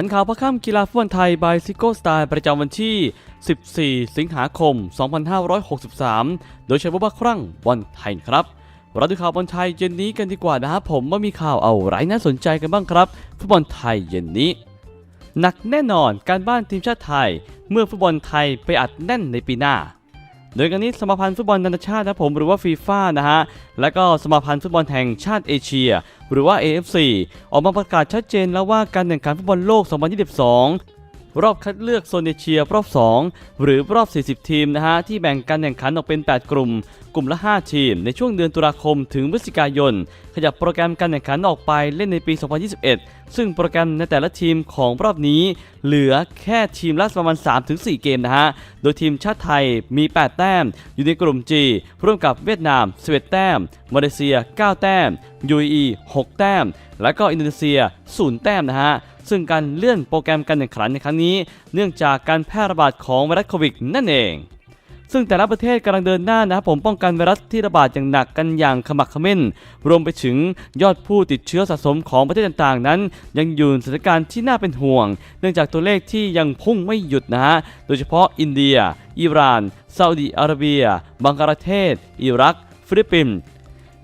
หันข่าวพระค่ำกีฬาฟุตบอลไทยบายซิโก้สไตล์ประจำวันที่ 14 สิงหาคม 2563 โดยเฉพาะว่าครั้งบอลไทยครับเราดูข่าวบอลไทยเย็นนี้กันดีกว่านะครับผมว่ามีข่าวเอาไรน่าสนใจกันบ้างครับ ฟุตบอลไทยเย็นนี้ หนักแน่นอนการบ้านทีมชาติไทย เมื่อฟุตบอลไทยไปอัดแน่นในปีหน้า โดยกันนี้สมาพันธ์ฟุตบอลนานาชาตินะผมหรือว่าฟีฟ่านะฮะ และก็สมาพันธ์ฟุตบอลแห่งชาติเอเชีย หรือว่า AFC ออกมาประกาศชัดเจนแล้วว่าการแข่งขันฟุตบอลโลก 2022รอบคัดเลือกโซนเอเชียรอบ 2 หรือรอบ 40 ทีมนะฮะ ที่แบ่งการแข่งขันออกเป็น 8 กลุ่มกลุ่มละ 5 ทีม ในช่วงเดือนตุลาคมถึงพฤศจิกายน ขยับโปรแกรมการแข่งขันออกไปเล่นในปี 2021 ซึ่งโปรแกรมในแต่ละทีมของรอบนี้ เหลือแค่ทีมละประมาณ 3-4 เกมนะฮะ โดยทีมชาติไทยมี 8 แต้ม อยู่ในกลุ่ม G ร่วมกับเวียดนาม11แต้ม มาเลเซีย 9 แต้ม UAE 6 แต้ม และก็อินโดนีเซีย 0 แต้มนะฮะซึ่งการเลื่อนโปรแกรมการแข่งขันในครั้งนี้ เนื่องจากการแพร่ระบาดของไวรัสโควิดนั่นเอง ซึ่งแต่ละประเทศกำลังเดินหน้านะครับผมป้องกันไวรัสที่ระบาดอย่างหนักกันอย่างขมักขม้น รวมไปถึงยอดผู้ติดเชื้อสะสมของประเทศต่างๆ นั้น ยังอยู่ในสถานการณ์ที่น่าเป็นห่วง เนื่องจากตัวเลขที่ยังพุ่งไม่หยุดนะฮะโดยเฉพาะอินเดีย อิหร่านซาอุดีอาระเบีย บังกลาเทศ อิรัก ฟิลิปปินส์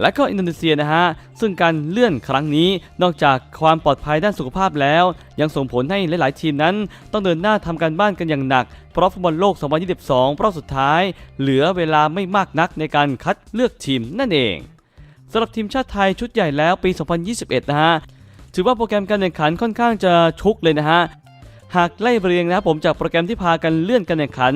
และก็อินโดนีเซียนะฮะ ซึ่งการเลื่อนครั้งนี้นอกจากความปลอดภัยด้านสุขภาพแล้ว ยังส่งผลให้หลาย ๆ ทีมนั้น ต้องเดินหน้าทำการบ้านกันอย่างหนัก เพราะฟุตบอลโลก 2022 รอบสุดท้าย เหลือเวลาไม่มากนักในการคัดเลือกทีมนั่นเองสำหรับทีมชาติไทยชุดใหญ่แล้วปี 2021 นะฮะ ถือว่าโปรแกรมการแข่งขันค่อนข้างจะชุกเลยนะฮะ หากไล่เรียงนะครับผมจากโปรแกรมที่พากันเลื่อนการแข่งขัน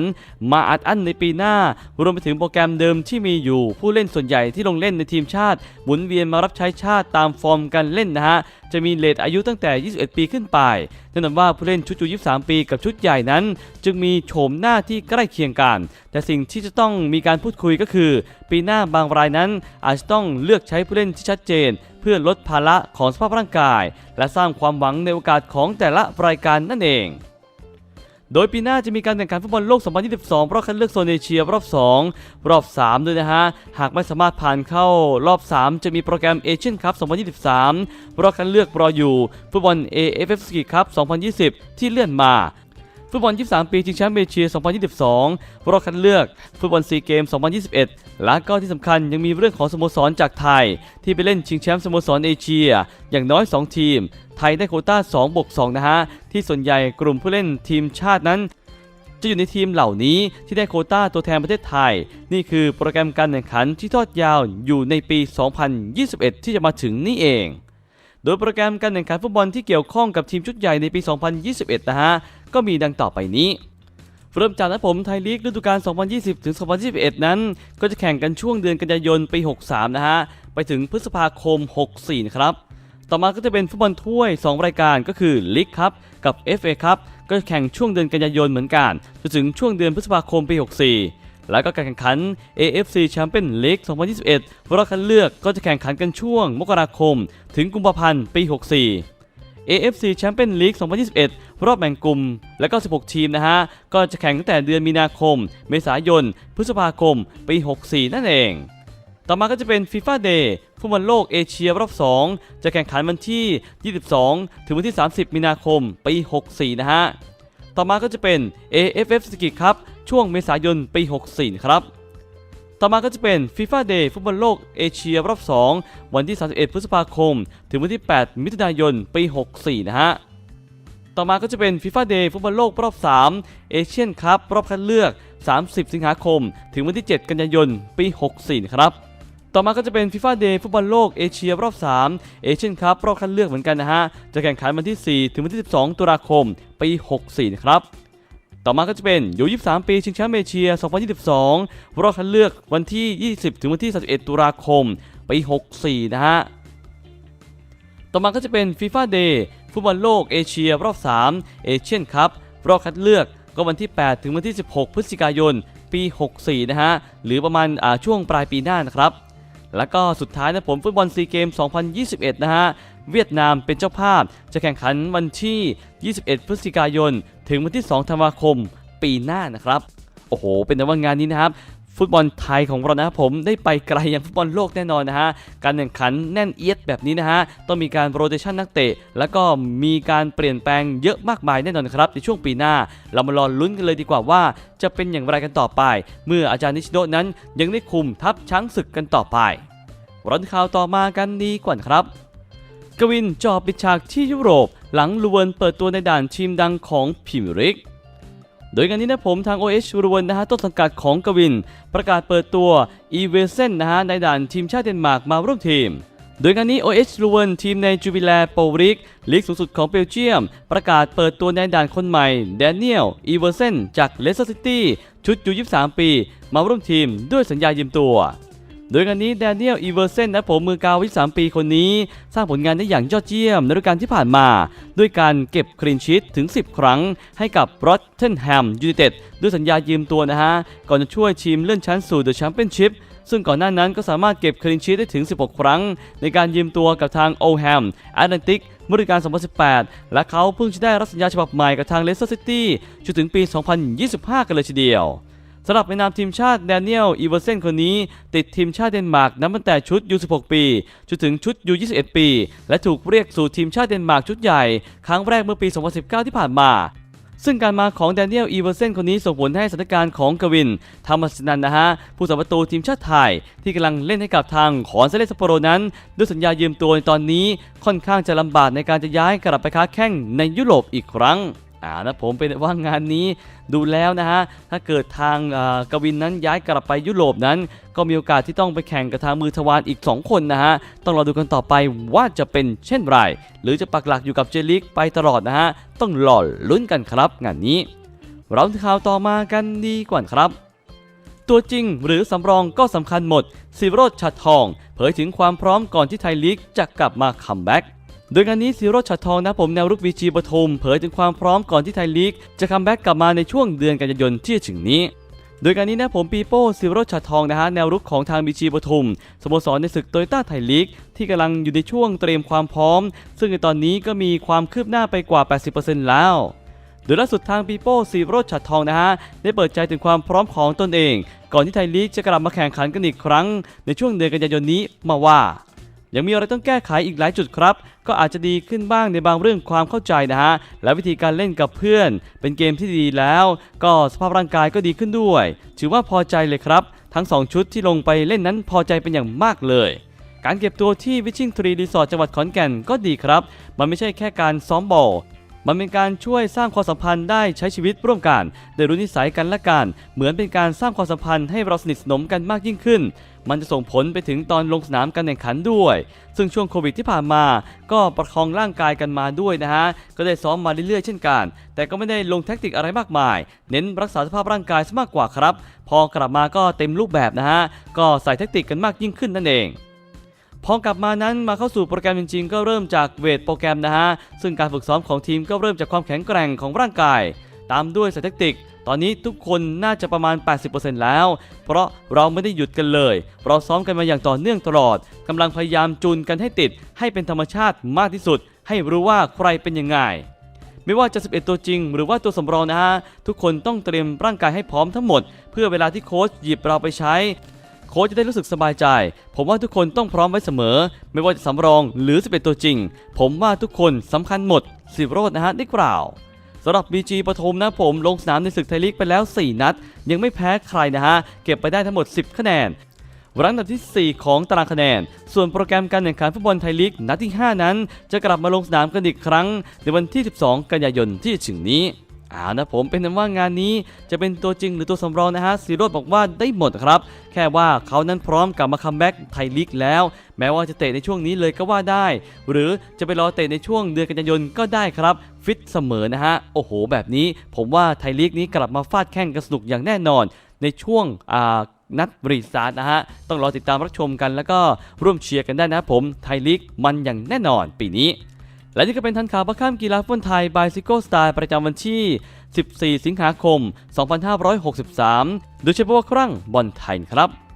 มาอัดอั้นในปีหน้า รวมไปถึงโปรแกรมเดิมที่มีอยู่ ผู้เล่นส่วนใหญ่ที่ลงเล่นในทีมชาติ หมุนเวียนมารับใช้ชาติตามฟอร์มการเล่นนะฮะ จะมีเลทอายุตั้งแต่ 21 ปีขึ้นไปแน่นอนว่าผู้เล่นชุดยู23 ปีกับชุดใหญ่นั้น จึงมีโฉมหน้าที่ใกล้เคียงกัน แต่สิ่งที่จะต้องมีการพูดคุยก็คือ ปีหน้าบางรายนั้น อาจจะต้องเลือกใช้ผู้เล่นที่ชัดเจน เพื่อลดภาระของสภาพร่างกาย และสร้างความหวังในโอกาสของแต่ละรายการนั่นเอง โดยปีหน้าจะมีการแข่งขันฟุตบอลโลก 2022 รอบคัดเลือกโซนเอเชียรอบ 2 รอบ 3 ด้วยนะฮะ หากไม่สามารถผ่านเข้ารอบ 3 จะมีโปรแกรมเอเชียนคัพ 2023 รอบคัดเลือกรออยู่ ฟุตบอล AFF Ski Cup 2020 ที่เลื่อนมา ฟุตบอล 23 ปีชิงแชมป์เอเชีย 2022 รอบคัดเลือก ฟุตบอลซีเกม 2021 และก็ที่สำคัญยังมีเรื่องของสโมสรจากไทย ที่ไปเล่นชิงแชมป์สโมสรเอเชีย อย่างน้อย 2 ทีม ไทยได้โคต้า2บวก2นะฮะ ที่ส่วนใหญ่กลุ่มผู้เล่นทีมชาตินั้นจะอยู่ในทีมเหล่านี้ที่ได้โคต้าตัวแทนประเทศไทย นี่คือโปรแกรมการแข่งขันที่ทอดยาวอยู่ในปี 2021 ที่จะมาถึงนี่เอง โดยโปรแกรมการแข่งขันฟุตบอลที่เกี่ยวข้องกับทีมชุดใหญ่ในปี 2021 นะฮะ ก็มีดังต่อไปนี้เริ่มจากนะผมไทยลีกฤดูกาล 2020 ถึง 2021 นั้น ก็จะแข่งกันช่วงเดือนกันยายนปี 63 นะฮะ ไปถึงพฤษภาคม 64 นะครับ ต่อมาก็จะเป็นฟุตบอลถ้วย 2 รายการก็คือลีกครับกับ FA ครับก็จะแข่งช่วงเดือนกันยายนเหมือนกันจนถึงช่วงเดือนพฤษภาคมปี 64 แล้วก็การแข่งขัน AFC Champions League 2021รอบคัดเลือกก็จะแข่งขันกันช่วงมกราคม ถึงกุมภาพันธ์ปี 64 AFC Champions League 2021 รอบแบ่งกลุ่ม และก็ 16 ทีมนะฮะ ก็จะแข่งตั้งแต่เดือนมีนาคม เมษายน พฤษภาคม ปี 64 นั่นเอง ต่อมาก็จะเป็น FIFA Day ฟุตบอลโลกเอเชียรอบ 2 จะแข่งขันวันที่ 22 ถึงวันที่ 30 มีนาคม ปี 64 นะฮะ ต่อมาก็จะเป็น AFF Ski Cup ช่วงเมษายน ปี 64 ครับ ต่อมาก็จะเป็น FIFA Day ฟุตบอลโลกเอเชียรอบ 2 วันที่ 31 พฤษภาคม ถึงวันที่ 8 มิถุนายน ปี 64 นะฮะ ต่อมาก็จะเป็น FIFA Day ฟุตบอลโลกรอบ 3 เอเชียนคัพรอบคัดเลือก 30 สิงหาคม ถึงวันที่ 7 กันยายน ปี 64 ครับต่อมาก็จะเป็น FIFA Day ฟุตบอลโลกเอเชียรอบ 3 เอเชียนคัพรอบคัดเลือกเหมือนกันนะฮะ จะแข่งขันวันที่ 4 ถึงวันที่ 12 ตุลาคม ปี 64 นะครับ ต่อมาก็จะเป็นยู23 ปี ชิงแชมป์เอเชีย 2022 รอบคัดเลือกวันที่ 20 ถึงวันที่ 31 ตุลาคม ปี 64 นะฮะ ต่อมาก็จะเป็น FIFA Day ฟุตบอลโลกเอเชียรอบ 3 เอเชียนคัพรอบคัดเลือกก็วันที่ 8 ถึงวันที่ 16 พฤศจิกายน ปี 64 นะฮะ หรือประมาณช่วงปลายปีหน้านะครับ แล้วก็สุดท้ายนะผมฟุตบอลซีเกม 2021 นะฮะ เวียดนามเป็นเจ้าภาพ จะแข่งขันวันที่ 21 พฤศจิกายน ถึงวันที่ 2 ธันวาคม ปีหน้านะครับ โอ้โห เป็นแต่ว่างานนี้นะครับฟุตบอลไทยของเรานะครับผมได้ไปไกลอย่างฟุตบอลโลกแน่นอนนะฮะ การแข่งขันแน่นเอียดแบบนี้นะฮะ ต้องมีการโรเตชันนักเตะ แล้วก็มีการเปลี่ยนแปลงเยอะมากมายแน่นอนครับ ในช่วงปีหน้า เรามารอลุ้นกันเลยดีกว่าว่า จะเป็นอย่างไรกันต่อไป เมื่ออาจารย์นิชโนนั้นยังได้คุมทัพช้างศึกกันต่อไปร้อนข่าวต่อมากันดีกว่าครับ กวินจอบปิดฉากที่ยุโรป หลังลูเวนเปิดตัวในด่านทีมดังของพรีเมียร์ลีกโดยงานนี้นะผมทาง OH รูเวนนะฮะต้นสังกัดของกวิน ประกาศเปิดตัวอีเวเซนนะฮะในด่านทีมชาติเดนมาร์กมาร่วมทีมโดยงานนี้ OH รูเวนทีมในจูบิแลโปริกลีกสูงสุดของเบลเยียม ประกาศเปิดตัวในด่านคนใหม่ แดเนียล อีเวเซนจากเลสเตอร์ซิตี้ชุดยู23 ปี มาร่วมทีมด้วยสัญญายืมตัว โดยงานนี้แดเนียลอีเวอร์เซนนะผมมือกาววิ3ปีคนนี้ สร้างผลงานได้อย่างยอดเยี่ยมในฤดูกาลที่ผ่านมา ด้วยการเก็บคลีนชีตถึง 10 ครั้ง ให้กับรอตเทนแฮมยูไนเต็ดด้วยสัญญายืมตัวนะฮะ ก่อนจะช่วยทีมเลื่อนชั้นสู่เดอะแชมเปี้ยนชิพซึ่งก่อนหน้านั้นก็สามารถเก็บคลีนชีตได้ถึง 16 ครั้ง ในการยืมตัวกับทางโอแฮมแอตแลนติกเมื่อฤดูกาล 2018 และเขาเพิ่งจะได้รับสัญญาฉบับใหม่กับทางเลสเตอร์ซิตี้จนถึงปี 2025 กันเลยทีเดียว สำหรับในนามทีมชาติแดเนียลอีเวอร์เซนคนนี้ ติดทีมชาติเดนมาร์กนับตั้งแต่ชุด U16 ปี จนถึงชุด U21 ปี และถูกเรียกสู่ทีมชาติเดนมาร์กชุดใหญ่ ครั้งแรกเมื่อปี 2019 ที่ผ่านมาซึ่งการมาของแดเนียลอีเวอร์เซนคนนี้ส่งผลให้สถานการณ์ของกวินธรรมสนันนะฮะ ผู้สัประตูทีมชาติไทย ที่กำลังเล่นให้กับทางขอนเซเลสโปโรนั้น ด้วยสัญญายืมตัวในตอนนี้ค่อนข้างจะลำบากในการจะย้ายกลับไปค้าแข่งในยุโรปอีกครั้ง อ่านะผมเป็นว่างานนี้ดูแล้วนะฮะ ถ้าเกิดทางอ่ากวินนั้นย้ายกลับไปยุโรปนั้น ก็มีโอกาสที่ต้องไปแข่งกับทางมือทวารอีก 2 คนนะฮะ ต้องรอดูกันต่อไปว่าจะเป็นเช่นไร หรือจะปักหลักอยู่กับเจลิกไปตลอดนะฮะ ต้องรอลุ้นกันครับงานนี้ เราข่าวต่อมากันดีกว่าครับตัวจริงหรือสำรองก็สำคัญหมดสิโรจน์ชัดทอง เผยถึงความพร้อมก่อนที่ไทยลีกจะกลับมาคัมแบ็ก โดยงานนี้ซีโรชัดทองนะผมแนวรุกวีจีปทุมเผยถึงความพร้อมก่อนที่ไทยลีก จะคัมแบ็กกลับมาในช่วงเดือนกันยายนที่จะถึงนี้ โดยการนี้นะผมปีโป้ซีโรชัดทองนะฮะแนวรุกของทางบีจีปทุมสโมสรในศึกโตโยต้าไทยลีก ที่กำลังอยู่ในช่วงเตรียมความพร้อม ซึ่งในตอนนี้ก็มีความคืบหน้าไปกว่า 80%แล้วโดยล่าสุดทางปีโป้ซีโรจน์ฉัดทองนะฮะได้เปิดใจถึงความพร้อมของตนเอง ก่อนที่ไทยลีกจะกลับมาแข่งขันกันอีกครั้ง ในช่วงเดือนกันยายนนี้มาว่า ยังมีอะไรต้องแก้ไขอีกหลายจุดครับ ก็อาจจะดีขึ้นบ้างในบางเรื่องความเข้าใจนะฮะ และวิธีการเล่นกับเพื่อน เป็นเกมที่ดีแล้ว ก็สภาพร่างกายก็ดีขึ้นด้วย ถือว่าพอใจเลยครับ ทั้ง 2 ชุดที่ลงไปเล่นนั้นพอใจเป็นอย่างมากเลยการเก็บตัวที่วิชิงทรีรีสอร์ทจังหวัดขอนแก่นก็ดีครับ มันไม่ใช่แค่การซ้อมบอล มันเป็นการช่วยสร้างความสัมพันธ์ได้ใช้ชีวิตร่วมกันได้รู้นิสัยกันและกัน เหมือนเป็นการสร้างความสัมพันธ์ให้เราสนิทสนมกันมากยิ่งขึ้น มันจะส่งผลไปถึงตอนลงสนามการแข่งขันด้วย ซึ่งช่วงโควิดที่ผ่านมา ก็ประคองร่างกายกันมาด้วยนะฮะ ก็ได้ซ้อมมาเรื่อยๆเช่นกัน แต่ก็ไม่ได้ลงแท็กติกอะไรมากมาย เน้นรักษาสภาพร่างกายซะมากกว่าครับ พอกลับมาก็เต็มรูปแบบนะฮะ ก็ใส่แท็กติกกันมากยิ่งขึ้นนั่นเอง พอกลับมานั้นมาเข้าสู่โปรแกรมจริงๆ ก็เริ่มจากเวทโปรแกรมนะฮะ ซึ่งการฝึกซ้อมของทีมก็เริ่มจากความแข็งแกร่งของร่างกาย ตามด้วยสถิติตอนนี้ทุกคนน่าจะประมาณ 80%แล้ว เพราะเราไม่ได้หยุดกันเลย เราซ้อมกันมาอย่างต่อเนื่องตลอดกำลังพยายามจูนกันให้ติด ให้เป็นธรรมชาติมากที่สุด ให้รู้ว่าใครเป็นยังไงไม่ว่าจะ 11 ตัวจริง หรือว่าตัวสำรองนะฮะ ทุกคนต้องเตรียมร่างกายให้พร้อมทั้งหมด เพื่อเวลาที่โค้ชหยิบเราไปใช้ โค้ชจะได้รู้สึกสบายใจ ผมว่าทุกคนต้องพร้อมไว้เสมอ ไม่ว่าจะสำรองหรือ11ตัวจริง ผมว่าทุกคนสำคัญหมดสิบโรจน์นะฮะได้กล่าวสำหรับ BG ปฐมนะผมลงสนามในศึกไทยลีกไปแล้ว 4 นัด ยังไม่แพ้ใครนะฮะ เก็บไปได้ทั้งหมด 10 คะแนนรั้งอันดับที่ 4 ของตารางคะแนน ส่วนโปรแกรมการแข่งขันฟุตบอลไทยลีกนัดที่ 5 นั้น จะกลับมาลงสนามกันอีกครั้ง ในวันที่ 12 กันยายนที่ถึงนี้ เอานะผมเป็นนั้นว่างานนี้จะเป็นตัวจริงหรือตัวสำรองนะฮะซีโรดบอกว่าได้หมดครับ แค่ว่าเขานั้นพร้อมกลับมาคัมแบ็กไทยลีกแล้ว แม้ว่าจะเตะในช่วงนี้เลยก็ว่าได้ หรือจะไปรอเตะในช่วงเดือนกันยายนก็ได้ครับ ฟิตเสมอนะฮะ โอ้โห แบบนี้ผมว่าไทยลีกนี้กลับมาฟาดแข่งกันสนุกอย่างแน่นอน ในช่วงอ่านัดรีสตาร์ทนะฮะ ต้องรอติดตามรับชมกัน แล้วก็ร่วมเชียร์กันได้นะผมไทยลีกมันอย่างแน่นอนปีนี้ และนี่ก็เป็นทันข่าวประข้ามกีฬาฟุตบอลไทยบายซิโก้สไตล์ประจำวันที่ 14 สิงหาคม 2563 โดยเฉพาะครั้งบอลไทยครับ